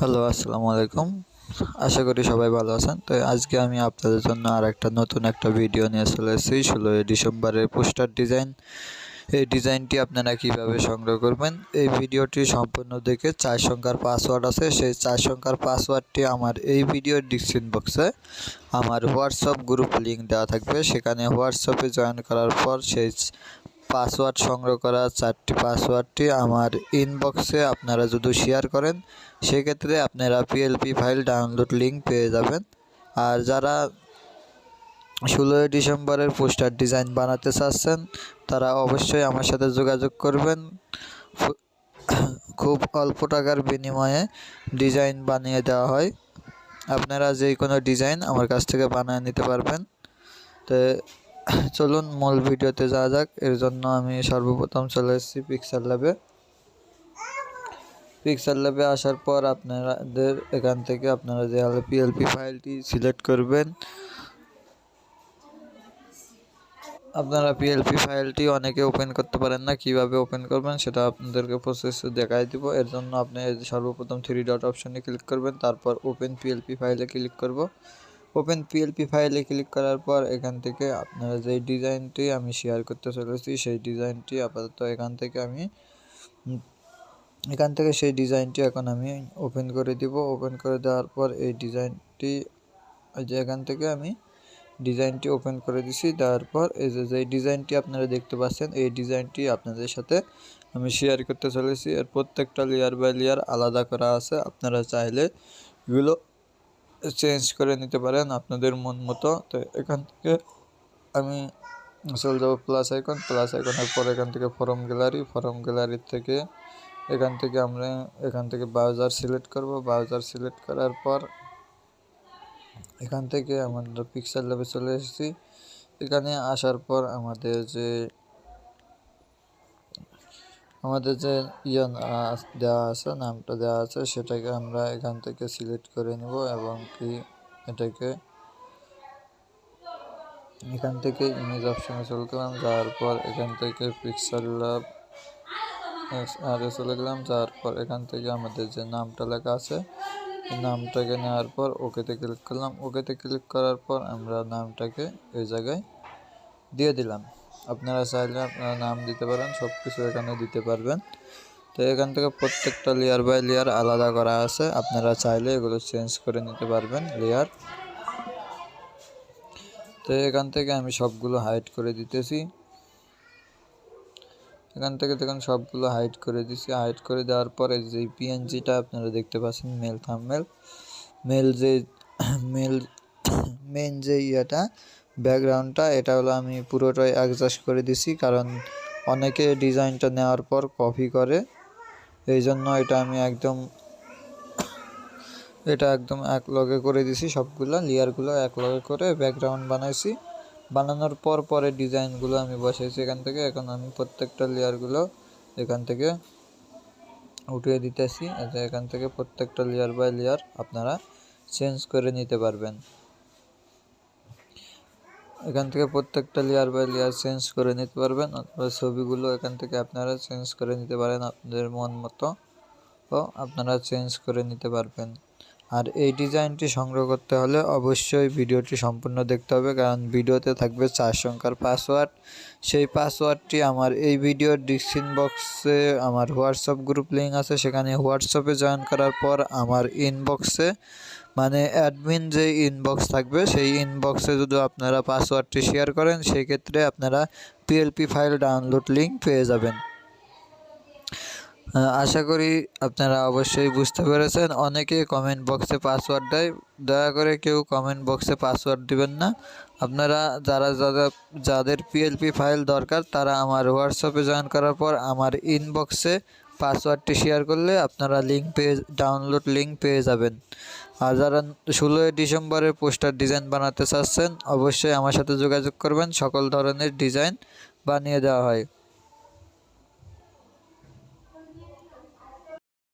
Hello, আসসালামু আলাইকুম। আশা করি সবাই ভালো আছেন। তো আজকে আমি আপনাদের জন্য আর একটা নতুন একটা ভিডিও নিয়ে চলে এসেছি। ষোলোই ডিসেম্বরের পোস্টার ডিজাইন। এই ডিজাইনটি আপনারা কীভাবে সংগ্রহ করবেন? এই ভিডিওটি সম্পূর্ণ দেখে চার সংখ্যার পাসওয়ার্ড আছে। সেই চার সংখ্যার পাসওয়ার্ডটি আমার এই ভিডিওর ডিসক্রিপশন বক্সে আমার হোয়াটসঅ্যাপ গ্রুপ লিঙ্ক দেওয়া থাকবে। সেখানে হোয়াটসঅ্যাপে জয়েন করার পর সেই পাসওয়ার্ড সংগ্রহ করা চারটি পাসওয়ার্ডটি আমার ইনবক্সে আপনারা যদি শেয়ার করেন, সেক্ষেত্রে আপনারা পিএলপি ফাইল ডাউনলোড লিঙ্ক পেয়ে যাবেন। আর যারা ষোলোই ডিসেম্বরের পোস্টার ডিজাইন বানাতে চাচ্ছেন, তারা অবশ্যই আমার সাথে যোগাযোগ করবেন। খুব অল্প টাকার বিনিময়ে ডিজাইন বানিয়ে দেওয়া হয়। আপনারা যে কোনো ডিজাইন আমার কাছ থেকে বানিয়ে নিতে পারবেন। তো চলুন মূল ভিডিওতে যাওয়া যাক। এর জন্য আমি সর্বপ্রথম চলে এসেছি পিক্সেল ল্যাবে পিক্সেল ল্যাবে আসার পর আপনাদের এখান থেকে আপনারা যে পিএলপি ফাইলটি সিলেক্ট করবেন। আপনারা পিএলপি ফাইলটি অনেকে ওপেন করতে পারেন না। কীভাবে ওপেন করবেন সেটা আপনাদেরকে প্রসেস দেখাই দিব। এর জন্য আপনি সর্বপ্রথম থ্রি ডট অপশনে ক্লিক করবেন। তারপর ওপেন পিএলপি ফাইলে ক্লিক করব। ওপেন পিএলপি ফাইলে ক্লিক করার পর এখান থেকে আপনারা যে ডিজাইনটি আমি শেয়ার করতে চলেছি, সেই ডিজাইনটি আপাতত এখান থেকে আমি এখান থেকে সেই ডিজাইনটি এখন আমি ওপেন করে দিব। ওপেন করে দেওয়ার পর এই ডিজাইনটি যে এখান থেকে আমি ডিজাইনটি ওপেন করে দিছি। দেওয়ার পর এই যে যে ডিজাইনটি আপনারা দেখতে পাচ্ছেন, এই ডিজাইনটি আপনাদের সাথে আমি শেয়ার করতে চলেছি। এর প্রত্যেকটা লেয়ার বাই লেয়ার আলাদা করা আছে। আপনারা চাইলে এগুলো চেঞ্জ করে নিতে পারেন আপনাদের মন মতো। তো এখান থেকে আমি চলে যাব প্লাস আইকন প্লাস আইকনের পর এখান থেকে ফরম গ্যালারি ফরম গ্যালারির থেকে এখান থেকে আমরা এখান থেকে ব্রাউজার সিলেক্ট করব। ব্রাউজার সিলেক্ট করার পর এখান থেকে আমাদের পিক্সেল ল্যাবে চলে এসেছি। এখানে আসার পর আমাদের যে আমাদের যে ইয়ে দেওয়া আছে, নামটা দেওয়া আছে, সেটাকে আমরা এখান থেকে সিলেক্ট করে নেব এবং কি এটাকে এখান থেকে ইমেজ অপশনে চলে গেলাম, যাওয়ার পর এখান থেকে পিক্সেল ল্যাব আরে চলে গেলাম, যাওয়ার পর এখান থেকে আমাদের যে নামটা লেখা আছে নামটাকে নেওয়ার পর ওকেতে ক্লিক করলাম। ওকেতে ক্লিক করার পর আমরা নামটাকে এই জায়গায় দিয়ে দিলাম। আপনারা চাইলে আপনারা নাম দিতে পারেন সব কিছু এখানে দিতে পারবেন। তো এখান থেকে প্রত্যেকটা লেয়ার বাই লেয়ার আলাদা করা আছে। আপনারা চাইলে এগুলো চেঞ্জ করে নিতে পারবেন লেয়ার তো এখান থেকে আমি সবগুলো হাইড করে দিতেছি। এখান থেকে দেখুন সবগুলো হাইড করে দিছি। হাইড করে দেওয়ার পরে যে পিএনজিটা আপনারা দেখতে পাচ্ছেন মেল থামমেল মেল যে মেল মেন যে ইয়েটা ব্যাকগ্রাউন্ডটা, এটা হলো আমি পুরোটাই অ্যাডজাস্ট করে দিছি, কারণ অনেকে ডিজাইনটা নেওয়ার পর কপি করে। এই জন্য এটা আমি একদম, এটা একদম এক লগে করে দিছি সবগুলো, লেয়ারগুলো এক লগে করে ব্যাকগ্রাউন্ড বানাইছি। বানানোর পর পরে ডিজাইনগুলো আমি বসাইছি এখান থেকে, এখন আমি প্রত্যেকটা লেয়ারগুলো এখান থেকে উঠিয়ে দিতেছি। এখান থেকে প্রত্যেকটা লেয়ার বাই লেয়ার আপনারা চেঞ্জ করে নিতে পারবেন। এখান থেকে প্রত্যেকটা লেয়ার বাই লেয়ার চেঞ্জ করে নিতে পারবেন অথবা ছবিগুলো এখান থেকে আপনারা চেঞ্জ করে নিতে পারেন আপনাদের মন মতো। ও আপনারা চেঞ্জ করে নিতে পারবেন। আর এই ডিজাইনটি সংগ্রহ করতে হলে অবশ্যই ভিডিওটি সম্পূর্ণ দেখতে হবে, কারণ ভিডিওতে থাকবে চার সংখ্যার পাসওয়ার্ড সেই পাসওয়ার্ডটি আমার এই ভিডিওর ডিসক্রিপশন বক্সে আমার হোয়াটসঅ্যাপ গ্রুপ লিঙ্ক আছে, সেখানে হোয়াটসঅ্যাপে জয়েন করার পর আমার ইনবক্সে মানে অ্যাডমিন যে ইনবক্স থাকবে, সেই ইনবক্সে যদি আপনারা পাসওয়ার্ডটি শেয়ার করেন, সেই ক্ষেত্রে আপনারা পিএলপি ফাইল ডাউনলোড লিঙ্ক পেয়ে যাবেন। আশা করি আপনারা অবশ্যই বুঝতে পেরেছেন। অনেকে কমেন্ট বক্সে পাসওয়ার্ড দেয়। দয়া করে কেউ কমেন্ট বক্সে পাসওয়ার্ড দিবেন না। আপনারা যারা যারা যাদের পিএলপি ফাইল দরকার, তারা আমার হোয়াটসঅ্যাপে জয়েন করার পর আমার ইনবক্সে পাসওয়ার্ডটি শেয়ার করলে আপনারা লিঙ্ক পেয়ে ডাউনলোড লিঙ্ক পেয়ে যাবেন। আর যারা ষোলোই ডিসেম্বরের পোস্টার ডিজাইন বানাতে চাচ্ছেন, অবশ্যই আমার সাথে যোগাযোগ করবেন। সকল ধরনের ডিজাইন বানিয়ে দেওয়া হয়।